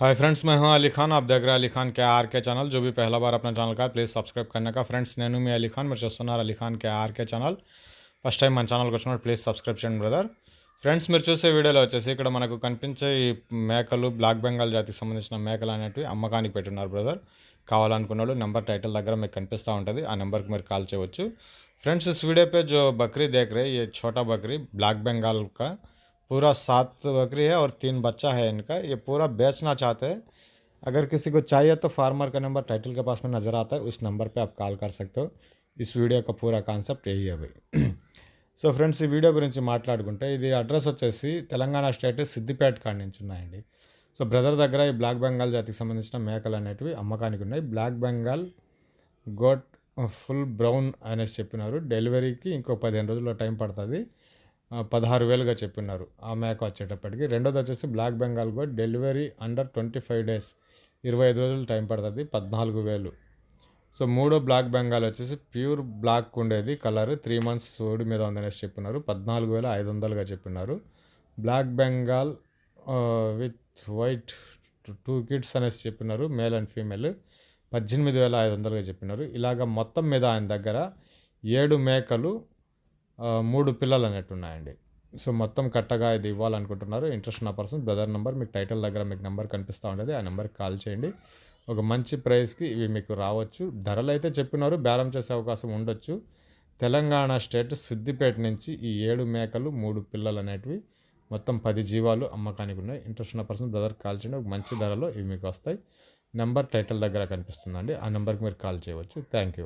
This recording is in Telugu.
हाय फ्रेंड्स मैं हूं अली खान आप देख रहे हैं अली खान के आर के ఛానల్ जो भी पहला बार अपना ఛానల్ का ప్లీజ్ సబ్స్క్రైబ్ करने का ఫ్రెండ్స్ నేను మీ అలీ ఖాన్ మీరు చూస్తున్నారు Ali Khan K R K channel first time మన ఛానల్కి వచ్చినప్పుడు ప్లీజ్ సబ్స్క్రైబ్ చేయండి బ్రదర్ ఫ్రెండ్స్ మీరు చూసే వీడియోలో వచ్చేసి ఇక్కడ మనకు కనిపించే ఈ మేకలు బ్లాక్ బెంగాల్ జాతికి సంబంధించిన మేకలు అనేటివి అమ్మకానికి పెట్టున్నారు బ్రదర్ కావాలనుకున్న వాళ్ళు నెంబర్ టైటిల్ దగ్గర మీకు కనిపిస్తూ ఉంటుంది ఆ నెంబర్కి మీరు కాల్ చేయవచ్చు फ्रेंड्स इस वीडियो पे जो बकरी देख रहे हैं ये छोटा बकरी ब्लैक बंगाल का पूरा सात बकरी है और तीन बच्चा है इनका ये पूरा बेचना चाहते हैं अगर किसी को चाहिए तो फार्मर का नंबर टाइटल के पास में नज़र आता है उस नंबर पे आप कॉल कर सकते हो इस वीडियो का पूरा కాన్సెప్ట్ यही है भाई సో ఫ్రెండ్స్ ఈ వీడియో గురించి మాట్లాడుకుంటే ఇది అడ్రస్ వచ్చేసి తెలంగాణ స్టేట్ సిద్దిపేట కాడి నుంచి ఉన్నాయండి సో బ్రదర్ దగ్గర ఈ బ్లాక్ బెంగాల్ జాతికి సంబంధించిన మేకలు అనేటివి అమ్మకానికి ఉన్నాయి black Bengal goat full brown అనేసి చెప్పినారు డెలివరీకి ఇంకో పదిహేను రోజుల్లో టైం పడుతుంది ఆ, పదహారు వేలుగా చెప్పినారు ఆ మేక వచ్చేటప్పటికి. రెండోది వచ్చేసి black Bengal goat delivery under twenty five days. ఇరవై ఐదు రోజులు టైం పడుతుంది. పద్నాలుగు వేలు. సో మూడో బ్లాక్ బెంగాల్ వచ్చేసి ప్యూర్ బ్లాక్ ఉండేది. కలర్ త్రీ మంత్స్ సోడి మీద ఉందనేసి చెప్పినారు. పద్నాలుగు వేల ఐదు వందలుగా చెప్పినారు. Black Bengal with white two kids అనేసి చెప్పినారు. Male and female. పద్దెనిమిది వేల ఐదు వందలుగా చెప్పినారు. ఇలాగ మొత్తం మీద ఆయన దగ్గర ఏడు మేకలు మూడు పిల్లలు అన్నట్టు ఉన్నాయండి. సో మొత్తం కట్టగా ఇది ఇవ్వాలనుకుంటున్నారు. ఇంట్రెస్ట్ ఉన్న పర్సన్ బ్రదర్ నెంబర్ మీకు టైటిల్ దగ్గర మీకు నెంబర్ కనిపిస్తూ ఉండేది. ఆ నెంబర్కి కాల్ చేయండి. ఒక మంచి ప్రైస్కి ఇవి మీకు రావచ్చు. ధరలు అయితే చెప్పినారు బేరం చేసే అవకాశం ఉండొచ్చు. తెలంగాణ స్టేట్ సిద్దిపేట నుంచి ఈ ఏడు మేకలు మూడు పిల్లలు అనేటివి మొత్తం పది జీవాలు అమ్మకానికి ఉన్నాయి. ఇంట్రెస్ట్ ఉన్న పర్సన్ బ్రదర్ కాల్ చేయండి. ఒక మంచి ధరలో ఇవి మీకు వస్తాయి. నెంబర్ టైటిల్ దగ్గర కనిపిస్తుందండి. ఆ నెంబర్కి మీరు కాల్ చేయవచ్చు. Thank you